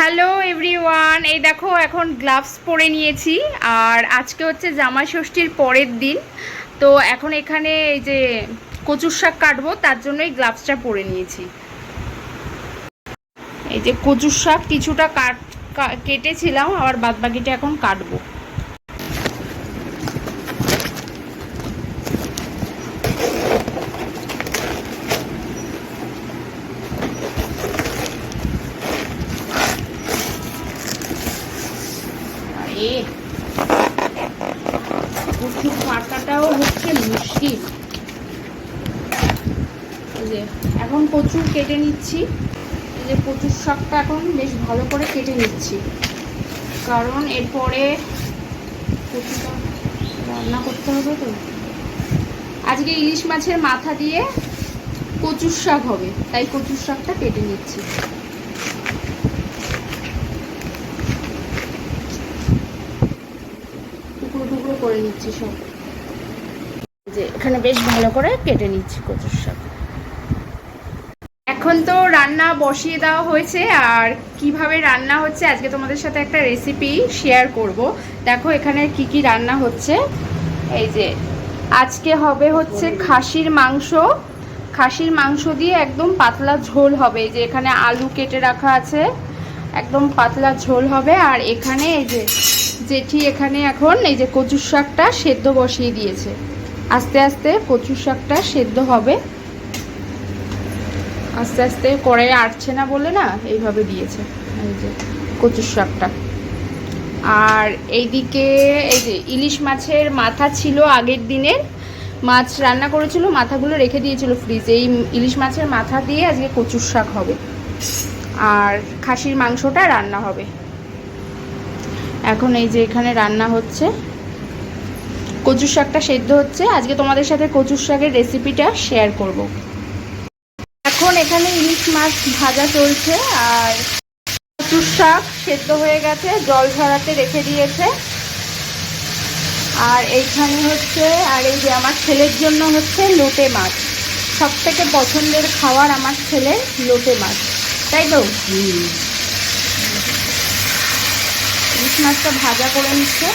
Hello everyone, এই দেখো এখন গ্লাভস পরে নিয়েছি, আর আজকে হচ্ছে জামা ষষ্ঠীর পরের দিন, তো এখন এখানে এই যে কচুর শাক কাটবো, তার জন্যই গ্লাভসটা পরে নিয়েছি। এই যে কচুর শাক কিছুটা কাট কেটেছিলাম, আবার বাদ বাকিটা এখন কাটবো। কচু কাটাটাও হচ্ছে মুশকিল। যে, এখন প্রচুর কেটে নিচ্ছি। যে কচুর শাকটা এখন বেশ ভালো করে কেটে নিচ্ছি। কারণ এরপরে কচুটা রান্না করতে হবে তো। আজকে ইলিশ মাছের মাথা দিয়ে কচুর শাক হবে, তাই কচুর শাকটা কেটে নিচ্ছি। করে নিচ্ছি সব। যে এখানে বেশ ভালো করে কেটে নিচ্ছি কচুর শাক। এখন তো রান্না বসিয়ে দেওয়া হয়েছে, আর কীভাবে রান্না হচ্ছে আজকে তোমাদের সাথে একটা রেসিপি শেয়ার করব। দেখো এখানে কি কি রান্না হচ্ছে। এই যে, আজকে হবে হচ্ছে খাসির মাংস। খাসির মাংস দিয়ে একদম পাতলা ঝোল হবে। এই যে এখানে আলু কেটে রাখা আছে, একদম পাতলা ঝোল হবে। আর এখানে এই যে জেঠি এখানে এখন এই যে কচুর শাকটা সেদ্ধ বসিয়ে দিয়েছে। আস্তে আস্তে কচুর শাকটা সেদ্ধ হবে। আস্তে আস্তে কড়াই আটছে না বলে না, এইভাবে দিয়েছে এই যে কচুর শাকটা। আর এইদিকে এই যে ইলিশ মাছের মাথা ছিল আগের দিনের। মাছ রান্না করেছিল, মাথাগুলো রেখে দিয়েছিল ফ্রিজে। এই ইলিশ মাছের মাথা দিয়ে আজকে কচুর শাক হবে। আর খাসির মাংসটা রান্না হবে। এখন এই যে এখানে রান্না হচ্ছে। কচুর শাকটা সেদ্ধ হচ্ছে। আজকে তোমাদের সাথে কচুর শাকের রেসিপিটা শেয়ার করব। এখন এখানে ইলিশ মাছ ভাজা চলছে আর কচুর শাক সেদ্ধ হয়ে গেছে, জল ঝরাতে রেখে দিয়েছে। আর এইখানে হচ্ছে, আর এই যে আমার ছেলের জন্য হচ্ছে লোটে মাছ। সব থেকে পছন্দের খাবার আমার ছেলে লোটে মাছ। তাই তো? ইলিশ মাছটা ভাজা করে নিচ্ছে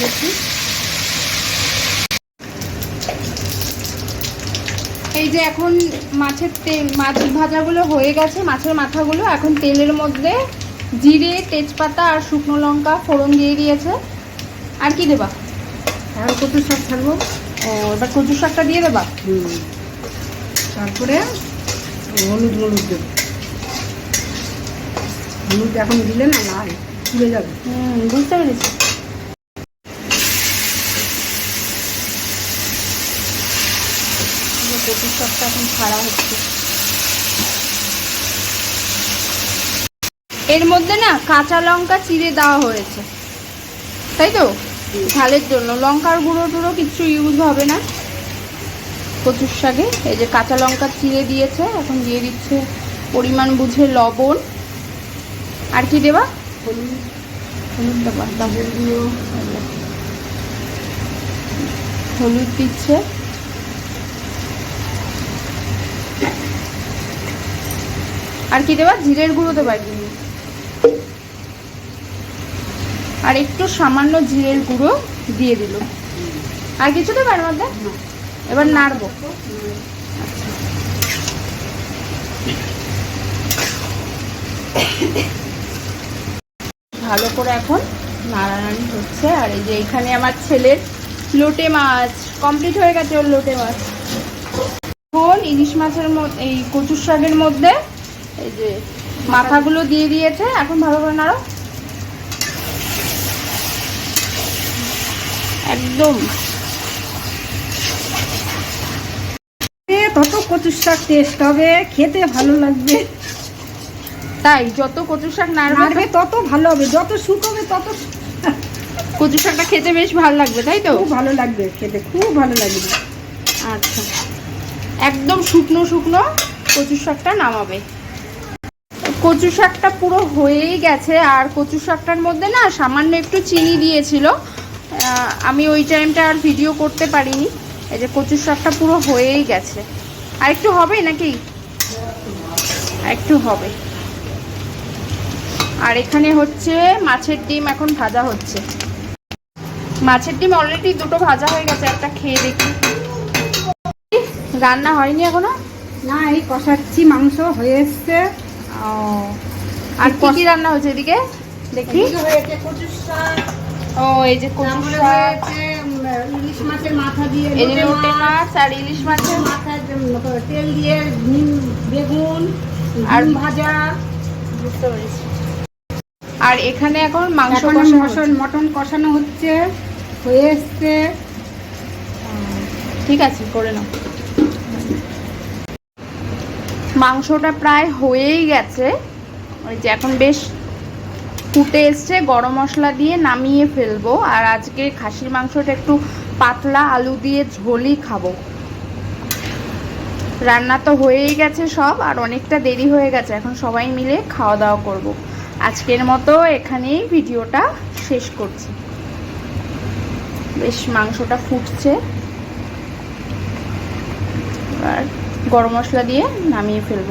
দেখি। এই যে এখন মাছের তেল মাছ ভাজাগুলো হয়ে গেছে মাছের মাথাগুলো। এখন তেলের মধ্যে জিরে তেজপাতা আর শুকনো লঙ্কা ফোড়ন দিয়ে দিয়েছে। আর কি দেবা? আর কত শাক ছাড়বো। ও এবার কচু শাকটা দিয়ে দেবা? তারপরে হলুদ হলুদ দেবো। হলুদ এখন দিলে না লাল। পুড়ে যাবে। হুম বুঝতে পেরেছি। যে শাকটা এখন ছাড়া হচ্ছে। এর মধ্যে না কাঁচা লঙ্কা চিড়ে দেওয়া হয়েছে। তাই তো? ঝালের জন্য। লঙ্কার গুঁড়ো টুড়ো কিছু ইউজ হবে না। কচুর শাকে। এই যে কাঁচা লঙ্কা চিড়ে দিয়েছে এখন দিয়ে দিচ্ছে পরিমাণ বুঝে লবণ। আর কি দেবা? হলুদ হলুদ দেবা দাও। জিরের গুঁড়ো হলুদ দিচ্ছে। আর কি দেবা? জিরের গুঁড়ো দেবা কি আর একটু সামান্য জিরের গুঁড়ো দিয়ে দিল। আর কিছু দেবা এর মধ্যে? না। এবার নাড়বো। ভালো করে এখন নাড়ানাড়ি হচ্ছে। আর এই যে এখানে আমার ছেলের লোটে মাছ কমপ্লিট হয়ে গেছে ওর লোটে মাছ। এখন ইলিশ মাছের এই কচুর শাকের মধ্যে এই যে মাথাগুলো দিয়ে দিয়েছে। এখন ভালো করে নাড়ো। একদম। তত কচুর শাক টেস্ট হবে। খেতে ভালো লাগবে। তাই যত কচু শাক নাড়বে তত ভালো হবে যত শুকোবে তত কচু শাকটা খেতে বেশ ভালো লাগবে তাই তো? খুব ভালো লাগবে খেতে খুব ভালো লাগবে। আচ্ছা। একদম শুকনো শুকনো কচু শাকটা নামাবে। কচু শাকটা পুরো হয়েই গেছে আর কচু শাকটার মধ্যে না সামান্য একটু চিনি দিয়েছিল। আমি ওই টাইমটা আর ভিডিও করতে পারিনি। এই যে কচু শাকটা পুরো হয়েই গেছে। আর একটু হবে নাকি? একটু হবে। আর এখানে হচ্ছে মাছের ডিম এখন ভাজা হচ্ছে। মাছের ডিম অলরেডি দুটো ভাজা হয়ে গেছে একটা খেয়ে দেখি। রান্না হয়নি এখনও? না এই কষাচ্ছি মাংস হয়ে এসছে। আর কি কি রান্না হয়েছে এদিকে? দেখি। হয়েছে কচুর শাক ও এই যে শাক। ইলিশ মাছের মাথা দিয়ে এই যে লোটে লোটে মাছ, আর ইলিশ মাছের মাথায় যে তেল দিয়ে বেগুন আর ভাজা। বুঝতে পেরেছি। আর এখানে এখন মাংস কষা মটন কষানো হচ্ছে হয়ে এসছে। ঠিক আছে করে নাও। মাংসটা প্রায় হয়েই গেছে। ওই যে এখন বেশ ফুটে এসছে গরম মশলা দিয়ে নামিয়ে ফেলব। আর আজকে খাসির মাংসটা একটু পাতলা আলু দিয়ে ঝোলই খাব। রান্না তো হয়েই গেছে সব আর অনেকটা দেরি হয়ে গেছে। এখন সবাই মিলে খাওয়া দাওয়া করব। আজকের মতো এখানেই ভিডিওটা শেষ করছি। বেশ মাংসটা ফুটছে। এবার গরম মশলা দিয়ে নামিয়ে ফেলব।